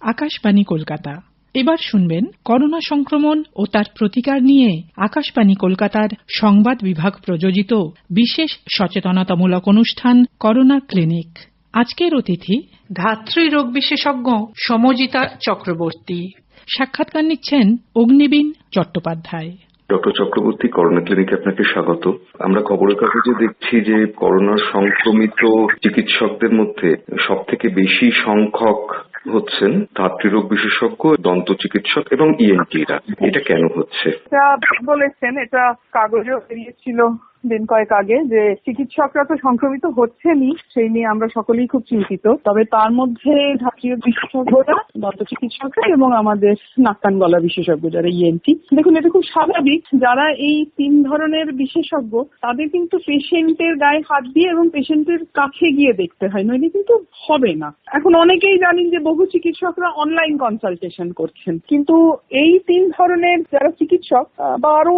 আকাশবাণী কলকাতা। এবার শুনবেন করোনা সংক্রমণ ও তার প্রতিকার নিয়ে আকাশবাণী কলকাতার সংবাদ বিভাগ প্রযোজিত বিশেষ সচেতনতামূলক অনুষ্ঠান করোনা ক্লিনিক। আজকের অতিথি ধাত্রী রোগ বিশেষজ্ঞ সমজিতা চক্রবর্তী। সাক্ষাৎকার নিচ্ছেন অগ্নিবীন চট্টোপাধ্যায়। ডক্টর চক্রবর্তী, করোনা ক্লিনিকে আপনাকে স্বাগত। আমরা খবরের কাগজে দেখছি যে করোনা সংক্রমিত চিকিৎসকদের মধ্যে সব থেকে বেশি সংখ্যক হচ্ছেন ধাত্রীরোগ বিশেষজ্ঞ, দন্ত চিকিৎসক এবং ইএনটিরা এটা কেন হচ্ছে? বলেছেন, এটা কাগজেও বেরিয়েছিল। দিন কয়েক আগে যে চিকিৎসকরা তো সংক্রমিত হচ্ছেনই, সেই নিয়ে আমরা সকলেই খুব চিন্তিত। তবে তার মধ্যে ধাত্রীয় বিশেষজ্ঞরা, দন্ত চিকিৎসকরা এবং আমাদের নাকান গলা বিশেষজ্ঞ যারা ইএনটি দেখুন, এটা খুব স্বাভাবিক, যারা এই তিন ধরনের বিশেষজ্ঞ, তাদের কিন্তু পেশেন্টের গায়ে হাত দিয়ে এবং পেশেন্টের কাছে গিয়ে দেখতে হয়, নইলে কিন্তু হবে না। এখন অনেকেই জানেন যে বহু চিকিৎসকরা অনলাইন কনসালটেশন করছেন। কিন্তু এই তিন ধরনের যারা চিকিৎসক বা আরও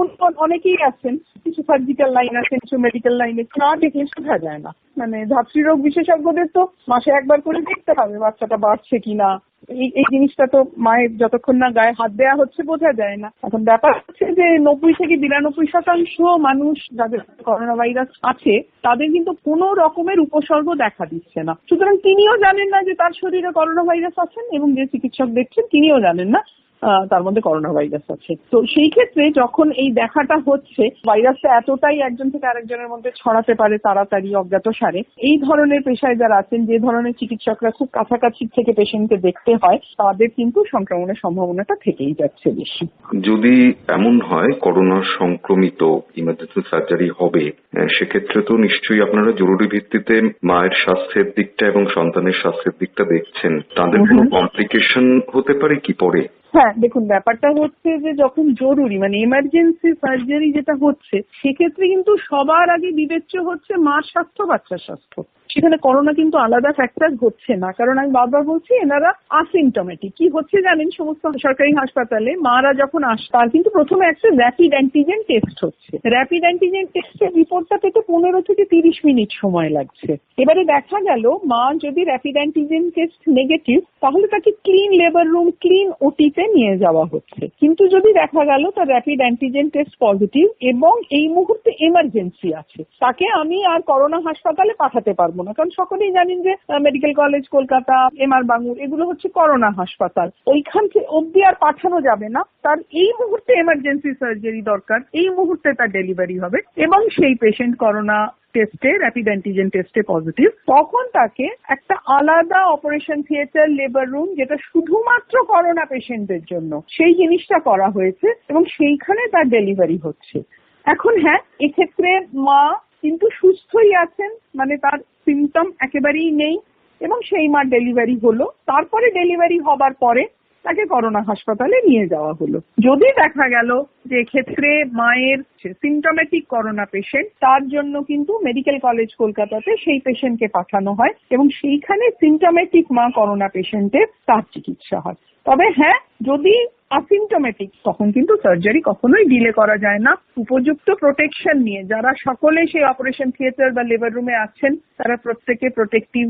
অনেকেই আছেন, কিছু সার্জিক্যাল লাইন আছে কিছু মেডিকেল লাইনে না দেখলে শেখা যায় না। মানে ধাত্রীরোগ বিশেষজ্ঞদের তো মাসে একবার করে দেখতে হবে, বাচ্চাটা বাড়ছে কিনা। এই এই জিনিসটা তো মায়ের যতক্ষণ না গায়ে হাত দেওয়া হচ্ছে বোঝা যায় না। এখন ব্যাপার হচ্ছে যে নব্বই থেকে বিরানব্বই শতাংশ মানুষ যাদের করোনা ভাইরাস আছে, তাদের কিন্তু কোনো রকমের উপসর্গ দেখা দিচ্ছে না। সুতরাং তিনিও জানেন না যে তার শরীরে করোনা ভাইরাস আছেন এবং যে চিকিৎসক দেখছেন তিনিও জানেন না। তার মধ্যে করোনা ভাইরাস আছে। তো সেই ক্ষেত্রে যখন এই দেখাটা হচ্ছে ভাইরাসটা এতটাই একজন থেকে আরেকজনের মধ্যে ছড়াতে পারে তাড়াতাড়ি অজ্ঞাত সারে এই ধরনের পেশায় যারা আছেন যে ধরনের চিকিৎসকরা খুব কাছাকাছি থেকে পেশেন্টকে দেখতে হয় তাদের কিন্তু সংক্রমণের সম্ভাবনাটা থেকেই যাচ্ছে বেশি। যদি এমন হয় করোনা সংক্রমিত ইমার্জেন্সি সার্জারি হবে সেক্ষেত্রে তো নিশ্চয়ই আপনারা জরুরি ভিত্তিতে মায়ের স্বাস্থ্যের দিকটা এবং সন্তানের স্বাস্থ্যের দিকটা দেখছেন। তাদের কোনো কমপ্লিকেশন হতে পারে কি পরে? হ্যাঁ দেখুন, ব্যাপারটা হচ্ছে যে যখন জরুরি মানে এমার্জেন্সি সার্জারি যেটা হচ্ছে, সেক্ষেত্রে কিন্তু সবার আগে বিবেচ্য হচ্ছে মার স্বাস্থ্য, বাচ্চার স্বাস্থ্য। সেখানে করোনা কিন্তু আলাদা ফ্যাক্টর হচ্ছে না। কারণ আমি বারবার বলছি, এনারা আসিমটোমেটিক কি হচ্ছে জানেন? সমস্ত সরকারি হাসপাতালে মারা যখন আস, তার কিন্তু প্রথমে একটা র্যাপিড অ্যান্টিজেন টেস্ট হচ্ছে। র্যাপিড অ্যান্টিজেন টেস্টের রিপোর্টটা পেতে পনেরো থেকে তিরিশ মিনিট সময় লাগছে। এবারে দেখা গেল, মা যদি র্যাপিড অ্যান্টিজেন টেস্ট নেগেটিভ তাহলে তাকে ক্লিন লেবার রুম ক্লিন ওটিতে নিয়ে যাওয়া হচ্ছে। কিন্তু যদি দেখা গেল, তার র্যাপিড অ্যান্টিজেন টেস্ট পজিটিভ এবং এই মুহূর্তে এমার্জেন্সি আছে। তাকে আমি আর করোনা হাসপাতালে পাঠাতে পারব না। কারণ সকলেই জানেন যে medical college Kolkata M R Bangur এগুলো হচ্ছে করোনা হাসপাতাল। ওইখান থেকে অব্দি আর পাঠানো যাবে না। তার এই মুহূর্তে এমার্জেন্সি সার্জারি দরকার। এই মুহূর্তে তার ডেলিভারি হবে। এবং সেই পেশেন্ট করোনা টেস্টে র্যাপিড অ্যান্টিজেন টেস্টে পজিটিভ তখন তাকে একটা আলাদা অপারেশন থিয়েটার লেবার রুম যেটা শুধুমাত্র করোনা পেশেন্টদের জন্য। সেই জিনিসটা করা হয়েছে এবং সেইখানে তার ডেলিভারি হচ্ছে। এখন হ্যাঁ এক্ষেত্রে মা কিন্তু সুস্থই আছেন মানে তার সিমটম একেবারেই নেই এবং সেই মার ডেলিভারি হলো। তারপরে ডেলিভারি হবার পরে তাকে করোনা হাসপাতালে নিয়ে যাওয়া হলো। যদি দেখা গেল যে ক্ষেত্রে মায়ের সিমটোমেটিক করোনা পেশেন্ট তার জন্য কিন্তু মেডিকেল কলেজ কলকাতাতে সেই পেশেন্টকে পাঠানো হয় এবং সেইখানে সিমটোমেটিক মা করোনা পেশেন্টের তার চিকিৎসা হয়। তবে হ্যাঁ যদি আসিমটোমেটিক তখন কিন্তু সার্জারি কখনোই ডিলে করা যায় না। উপযুক্ত প্রোটেকশন নিয়ে যারা সকলে সেই অপারেশন থিয়েটার বা লেবার রুমে আছেন, তারা প্রত্যেকে প্রোটেক্টিভ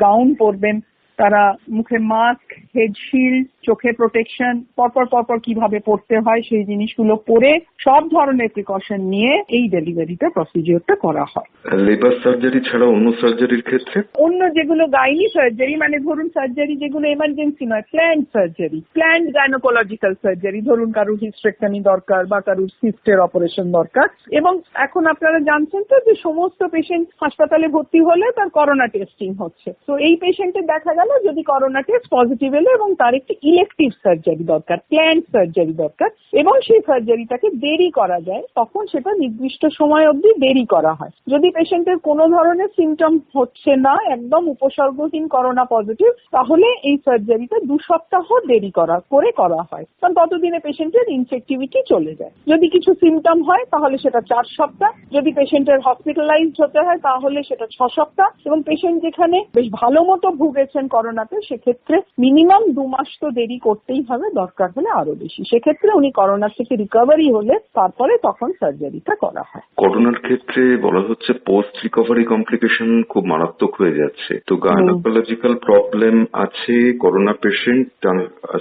গাউন পরবেন। তারা মুখে মাস্ক হেড শিল্ড চোখে প্রোটেকশন পরপর পরপর কীভাবে পড়তে হয় সেই জিনিসগুলো পরে সব ধরনের প্রিকশন নিয়ে এই ডেলিভারিটা প্রসিজিওরটা করা হয়। লেবার সার্জারি ছাড়া অন্য সার্জারির ক্ষেত্রে? অন্য যেগুলো গাইনি সার্জারি মানে ধরুন সার্জারি যেগুলো এমার্জেন্সি নয় planned surgery planned gynaecological surgery ধরুন কারুর হিস্ট্রেকটমি দরকার বা কারুর সিস্টের অপারেশন দরকার। এবং এখন আপনারা জানছেন তো যে সমস্ত পেশেন্ট হাসপাতালে ভর্তি হলে তার করোনা টেস্টিং হচ্ছে। তো এই পেশেন্টের দেখা গেল যদি করোনা টেস্ট পজিটিভ এলো এবং তার একটি ইলেকটিভ সার্জারি দরকার প্ল্যান্ড সার্জারি দরকার এবং সেই সার্জারিটাকে দেরি করা যায়, তখন সেটা নির্দিষ্ট সময় অবধি দেরি করা হয়। যদি পেশেন্টের কোনো ধরনের সিমটম হচ্ছে না, একদম উপসর্গহীন করোনা পজিটিভ তাহলে এই সার্জারিটা দু সপ্তাহ দেরি করা, করে করা হয়। কারণ ততদিনে পেশেন্টের ইনফেক্টিভিটি চলে যায়। যদি কিছু সিমটম হয়, তাহলে সেটা চার সপ্তাহ। যদি পেশেন্টের হসপিটালাইজড হতে হয়, তাহলে সেটা ছ সপ্তাহ। এবং পেশেন্ট যেখানে বেশ ভালো মতো ভুগেছেন করোনাতে, সেক্ষেত্রে মিনিমাম মিনিমাম দু মাস তো দেরি করতেই হবে দরকার হলে আরও বেশি। সেক্ষেত্রে উনি করোনা থেকে রিকভারি হলে তারপরে তখন সার্জারিটা করা হয়। করোনার ক্ষেত্রে বলা হচ্ছে পোস্ট রিকভারি কমপ্লিকেশন খুব মারাত্মক হয়ে যাচ্ছে। তো গাইনোকোলজিক্যাল প্রবলেম আছে করোনা পেশেন্ট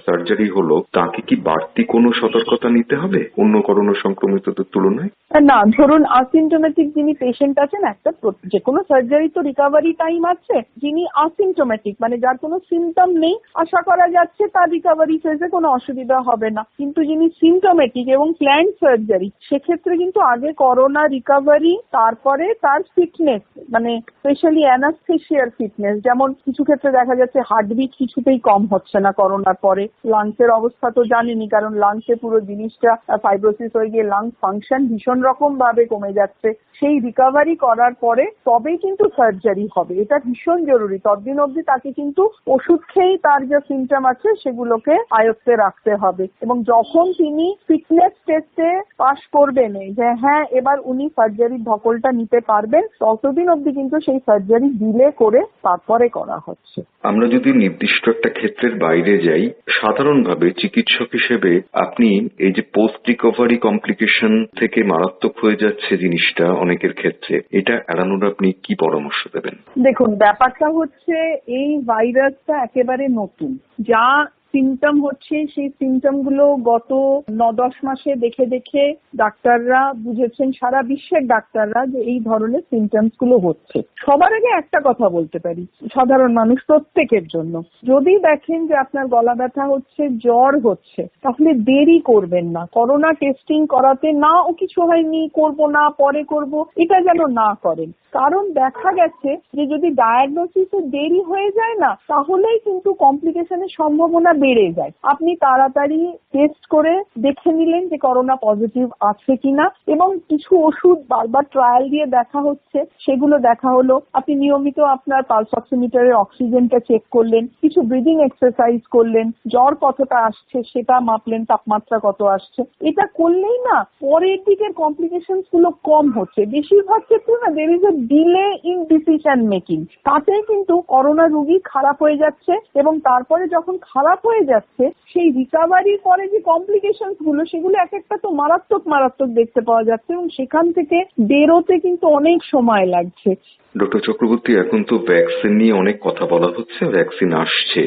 সার্জারি হলো তাকে কি বাড়তি কোনো সতর্কতা নিতে হবে? অন্য করোনা সংক্রমিতদের তুলনায়? না ধরুন আসিমটোমেটিক যিনি পেশেন্ট আছেন একটা যে কোনো সার্জারি তো রিকভারি টাইম আছে যিনি আসিমটোমেটিক মানে যার কোনো সিমটম নেই আশা করা যাচ্ছে তার রিকভারি ফেজে কোনো অসুবিধা হবে না। কিন্তু যিনি সিমটোমেটিক এবং প্ল্যান সার্জারি সেক্ষেত্রে কিন্তু আগে করোনা রিকভারি তারপরে তার ফিটনেস মানে স্পেশালি অ্যানাস্থেশিয়ার ফিটনেস যেমন কিছু ক্ষেত্রে দেখা যাচ্ছে হার্টবিট কিছুতেই কম হচ্ছে না করোনার পরে। লাংসের অবস্থা তো জানেনি কারণ লাংসে পুরো জিনিসটা ফাইব্রোসিস হয়ে গিয়ে লাংস ফাংশন ভীষণ রকম ভাবে কমে যাচ্ছে। সেই রিকভারি করার পরে তবেই কিন্তু সার্জারি হবে। এটা ভীষণ জরুরি। ততদিন অবধি তাকে কিন্তু ওষুধ খেয়েই তার যে সিমটম আছে সেগুলোকে আয়ত্তে রাখতে হবে। এবং যখন তিনি ফিটনেস টেস্টে পাশ করবেন যে হ্যাঁ এবার উনি সার্জারির ধকলটা নিতে পারবেন ততদিন অবধি কিন্তু সেই সার্জারি ডিলে করে তারপরে করা হচ্ছে। আমরা যদি নির্দিষ্ট একটা ক্ষেত্রের বাইরে যাই সাধারণভাবে চিকিৎসক হিসেবে আপনি এই যে পোস্ট রিকভারি কমপ্লিকেশন থেকে মারাত্মক হয়ে যাচ্ছে জিনিসটা অনেকের ক্ষেত্রে এটা এড়ানোর আপনি কি পরামর্শ দেবেন? দেখুন ব্যাপারটা হচ্ছে এই ভাইরাসটা একেবারে নতুন। যা সিমটম হচ্ছে, সেই সিমটমগুলো গত ন দশ মাসে দেখে দেখে ডাক্তাররা বুঝেছেন, সারা বিশ্বের ডাক্তাররা যে এই ধরনের সিমটমসগুলো হচ্ছে। সবার আগে একটা কথা বলতে পারি, সাধারণ মানুষ প্রত্যেকের জন্য। যদি দেখেন যে আপনার গলা ব্যথা হচ্ছে, জ্বর হচ্ছে, তাহলে দেরি করবেন না। করোনা টেস্টিং করাতে না ও কিছু হয়নি, করব না, পরে করব, এটা যেন না করেন। কারণ দেখা গেছে যে যদি ডায়াগনোসিসে দেরি হয়ে যায় না, তাহলেই কিন্তু কমপ্লিকেশনের সম্ভাবনা বেড়ে যায়। আপনি তাড়াতাড়ি টেস্ট করে দেখে নিলেন যে করোনা পজিটিভ আছে কিনা এবং কিছু ওষুধ বারবার ট্রায়াল দিয়ে দেখা হচ্ছে, সেগুলো দেখা হলো। আপনি নিয়মিত আপনার পালস অক্সিমিটারের অক্সিজেনটা চেক করলেন, কিছু ব্রিদিং এক্সারসাইজ করলেন, জ্বর কতটা আসছে সেটা মাপলেন, তাপমাত্রা কত আসছে। এটা করলেই না পরের দিকের কমপ্লিকেশনগুলো কম হচ্ছে। বেশিরভাগ ক্ষেত্রে না there is a delay in decision making তাতে কিন্তু করোনা রুগী খারাপ হয়ে যাচ্ছে এবং তারপরে যখন খারাপ হয়ে যাচ্ছে, সেই রিকাভারির পরে যে কমপ্লিকেশনগুলো, সেগুলো এক একটা তো মারাত্মক মারাত্মক দেখতে পাওয়া যাচ্ছে এবং সেখান থেকে বেরোতে কিন্তু অনেক সময় লাগছে। ডক্টর চক্রবর্তী এখন তো ভ্যাকসিন নিয়ে অনেক কথা বলা হচ্ছে ভ্যাকসিন আসছে।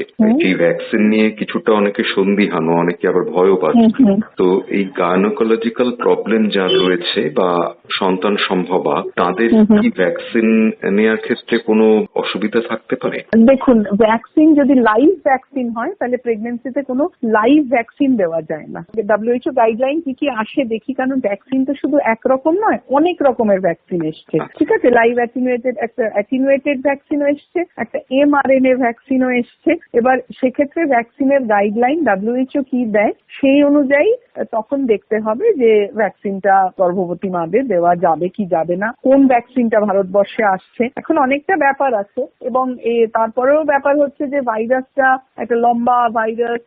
এই ভ্যাকসিন নিয়ে কিছুটা অনেকে সন্দিহান অনেকে আবার ভয়ও পাচ্ছে তো এই গাইনোকোলজিক্যাল প্রবলেম যা রয়েছে বা সন্তান সম্ভবা তাদের। কি ভ্যাকসিন নেওয়ার ক্ষেত্রে কোনো অসুবিধা থাকতে পারে? দেখুন ভ্যাকসিন যদি লাইভ ভ্যাকসিন হয় তাহলে প্রেগনেন্সিতে কোনো লাইভ ভ্যাকসিন দেওয়া যায় না। ডাব্লিউএইচও গাইডলাইন কি কি আসে দেখি কারণ ভ্যাকসিন তো শুধু একরকম নয় অনেক রকমের ভ্যাকসিন এসছে। ঠিক আছে? লাইভ অ্যাটিনুয়েটেড একটা অ্যাটিনুয়েটেড ভ্যাকসিনও এসছে, একটা এমআরএনএ ভ্যাকসিনও এসছে। এবার সেক্ষেত্রে ভ্যাকসিনের গাইডলাইন ডাব্লিউএইচও কি দেয় সেই অনুযায়ী তখন দেখতে হবে যে ভ্যাকসিনটা গর্ভবতী মাদের দেওয়া যাবে কি যাবে না, কোন ভ্যাকসিনটা ভারতবর্ষে আসছে। এখন অনেকটা ব্যাপার আছে এবং এ, তারপরেও ব্যাপার হচ্ছে যে ভাইরাসটা একটা লম্বা ভাইরাস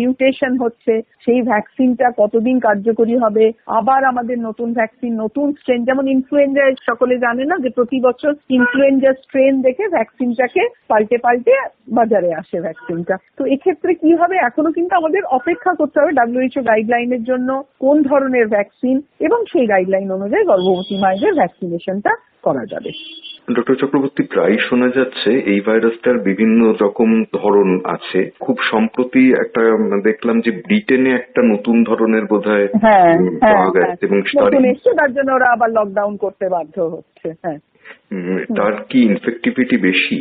মিউটেশন হচ্ছে, সেই ভ্যাকসিনটা কতদিন কার্যকরী হবে? আবার আমাদের নতুন ভ্যাকসিন নতুন স্ট্রেন যেমন ইনফ্লুয়েঞ্জা সকলে জানে না যে প্রতি বছর ইনফ্লুয়েঞ্জা স্ট্রেন দেখে ভ্যাকসিনটাকে পাল্টে পাল্টে বাজারে আসে ভ্যাকসিনটা তো এক্ষেত্রে কি হবে? এখনও কিন্তু আমাদের অপেক্ষা করতে হবে ডাব্লিউএইচও গাইডলাইনের জন্য কোন ধরনের ভ্যাকসিন এবং সেই গাইডলাইন অনুযায়ী গর্ভবতী মায়েদের ভ্যাকসিনেশনটা করা যাবে। ডক্টর চক্রবর্তী প্রায় শোনা যাচ্ছে এই ভাইরাসটার বিভিন্ন রকম ধরন আছে। খুব সম্প্রতি একটা দেখলাম যে ব্রিটেনে একটা নতুন ধরনের বোধহয় হ্যাঁ হ্যাঁ পাওয়া হ্যাঁ। গেছে এবং তার জন্য ওরা আবার লকডাউন করতে বাধ্য হচ্ছে হ্যাঁ। তার কি ইনফেক্টিভিটি বেশি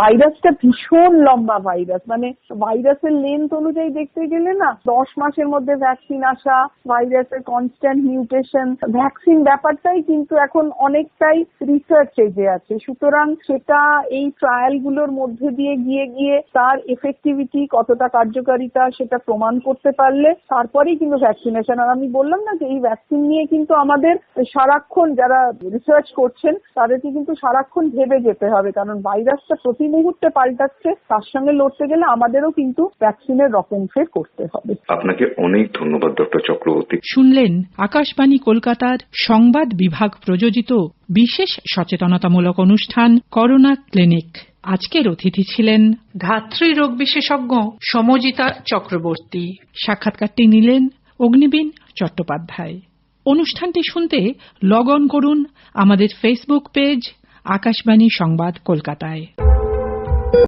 ভাইরাসটা ভীষণ লম্বা ভাইরাস। মানে ভাইরাসের লেন্থ অনুযায়ী দেখতে গেলে না দশ মাসের মধ্যে ভ্যাকসিন আসা ভাইরাসের কনস্ট্যান্ট মিউটেশন ভ্যাকসিন ব্যাপারটাই কিন্তু এখন অনেকটাই রিসার্চ এজে আছে। সুতরাং সেটা এই ট্রায়ালগুলোর মধ্যে দিয়ে গিয়ে গিয়ে তার এফেক্টিভিটি কতটা কার্যকারিতা সেটা প্রমাণ করতে পারলে তারপরেই কিন্তু ভ্যাকসিনেশন আর আমি বললাম না যে এই ভ্যাকসিন নিয়ে কিন্তু আমাদের সারাক্ষণ যারা রিসার্চ করছেন তাদেরকে কিন্তু সারাক্ষণ ভেবে যেতে হবে কারণ ভাইরাসটা প্রতি মুহূর্তে পাল্টাচ্ছে তার সঙ্গে লড়তে গেলে আমাদেরও কিন্তু ভ্যাকসিনের রকম ফের করতে হবে। আপনাকে অনেক ধন্যবাদ ডক্টর চক্রবর্তী। শুনলেন আকাশবাণী কলকাতার সংবাদ বিভাগ প্রযোজিত বিশেষ সচেতনতামূলক অনুষ্ঠান করোনা ক্লিনিক। আজকের অতিথি ছিলেন ধাত্রী রোগ বিশেষজ্ঞ সমজিতা চক্রবর্তী। সাক্ষাৎকারটি নিলেন অগ্নিবীন চট্টোপাধ্যায়। অনুষ্ঠানটি শুনতে লগ অন করুন আমাদের ফেসবুক পেজ আকাশবাণী সংবাদ কলকাতায়।